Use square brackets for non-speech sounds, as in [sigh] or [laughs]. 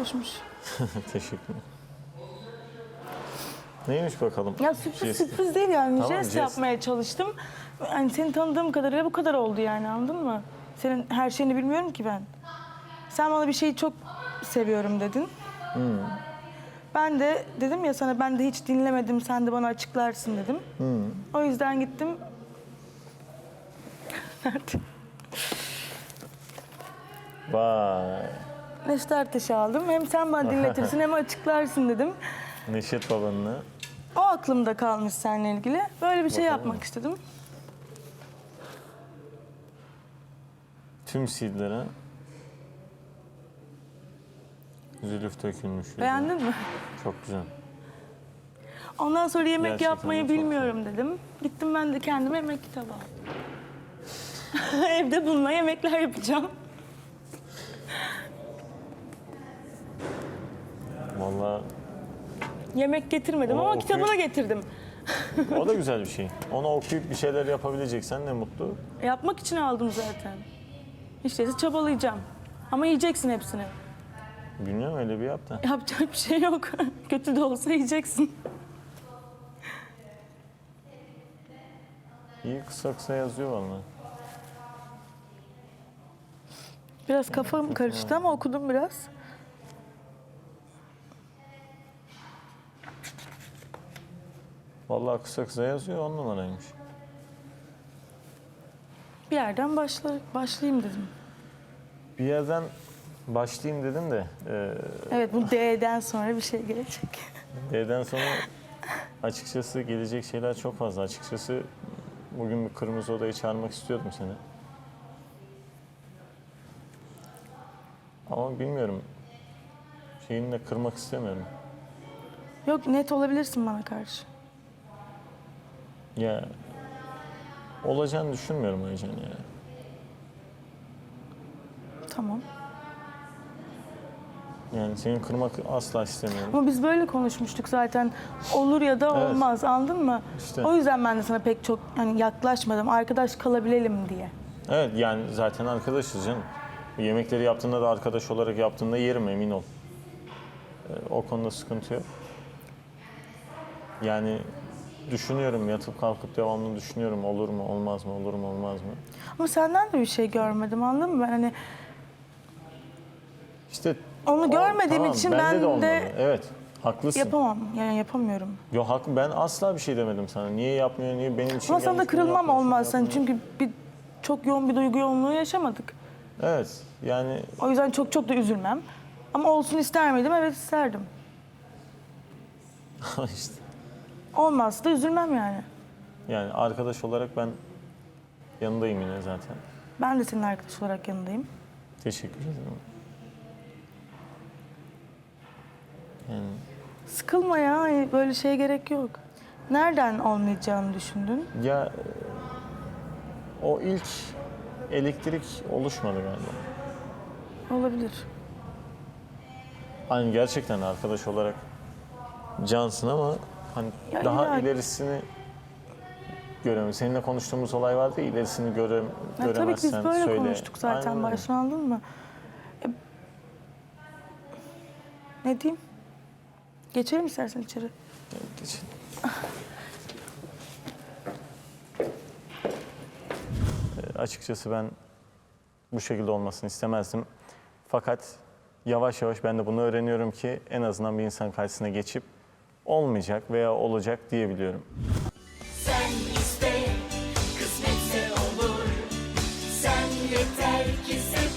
hoşmuş. [laughs] Teşekkür ederim. Neymiş bakalım? Ya sürpriz Jesti. sürpriz değil yani. Tamam, jest, jest. yapmaya çalıştım. Yani seni tanıdığım kadarıyla bu kadar oldu yani anladın mı? Senin her şeyini bilmiyorum ki ben. Sen bana bir şeyi çok seviyorum dedin. Hmm. Ben de dedim ya sana ben de hiç dinlemedim sen de bana açıklarsın dedim. Hmm. O yüzden gittim. [laughs] Nerede? Vay. Neşet Ertaş'ı aldım. Hem sen bana dinletirsin hem açıklarsın dedim. [laughs] Neşet babanı. O aklımda kalmış seninle ilgili. Böyle bir şey Bakalım. yapmak istedim. Tüm CD'lere zülüf dökülmüş. yüzüne. Beğendin mi? Çok güzel. Ondan sonra yemek Gerçekten yapmayı çok bilmiyorum dedim. Gittim ben de kendime yemek kitabı aldım. [laughs] Evde bununla yemekler yapacağım. Vallahi Yemek getirmedim Oo, ama okey. kitabını getirdim. o da [laughs] güzel bir şey. Onu okuyup bir şeyler yapabileceksen ne mutlu. Yapmak için aldım zaten. İşte çabalayacağım. Ama yiyeceksin hepsini. Bilmiyorum öyle bir yap da. Yapacak bir şey yok. [laughs] Kötü de olsa yiyeceksin. İyi kısa kısa yazıyor vallahi. Biraz kafam karıştı ama okudum biraz. Vallahi kısa kısa yazıyor on numaraymış. Bir yerden başla, başlayayım dedim. Bir yerden başlayayım dedim de e, Evet bu D'den sonra bir şey gelecek. [laughs] D'den sonra açıkçası gelecek şeyler çok fazla. Açıkçası bugün bir kırmızı odaya çağırmak istiyordum seni. Ama bilmiyorum. Şeyini de kırmak istemiyorum. Yok net olabilirsin bana karşı. Ya olacağını düşünmüyorum Aycan ya. Tamam. Yani seni kırmak asla istemiyorum. Ama biz böyle konuşmuştuk zaten. Olur ya da Evet. olmaz anladın mı? İşte. O yüzden ben de sana pek çok hani yaklaşmadım. Arkadaş kalabilelim diye. Evet yani zaten arkadaşız canım. Yemekleri yaptığında da arkadaş olarak yaptığında yerim emin ol. Ee, o konuda sıkıntı yok. Yani düşünüyorum yatıp kalkıp devamlı düşünüyorum olur mu olmaz mı olur mu olmaz mı? Ama senden de bir şey görmedim anladın mı? Ben hani İşte Onu o- görmediğim için bende ben de olmadı. Evet haklısın. yapamam. Yani yapamıyorum. Yo hak ben asla bir şey demedim sana. Niye yapmıyor niye benim için Ama sana da gelmiş, bunu kırılmam yapmıyor, şunu olmaz. Hani yapmıyor. çünkü bir çok yoğun bir duygu yoğunluğu yaşamadık. Evet yani O yüzden çok çok da üzülmem. Ama olsun ister miydim? Evet isterdim. [laughs] işte Olmazsa da üzülmem yani. yani arkadaş olarak ben yanındayım yine zaten. Ben de senin arkadaş olarak yanındayım. Teşekkür ederim. Yani Sıkılma ya. hani Böyle şeye gerek yok. Nereden olmayacağını düşündün? ya e, o ilk elektrik oluşmadı galiba. Olabilir. Hani gerçekten arkadaş olarak cansın ama hani Ya daha illa- ilerisini göremiyorum. Seninle konuştuğumuz olay vardı ya ilerisini görem, Ya tabii ki göremezsen biz böyle söyle. konuştuk zaten Aynen baştan anladın mı? E, ne diyeyim? Geçelim istersen içeri. Geçin. [laughs] E, Açıkçası ben bu şekilde olmasını istemezdim. Fakat yavaş yavaş ben de bunu öğreniyorum ki en azından bir insan karşısına geçip olmayacak veya olacak diyebiliyorum. Sen iste, kısmetse olur. Sen yeter ki sen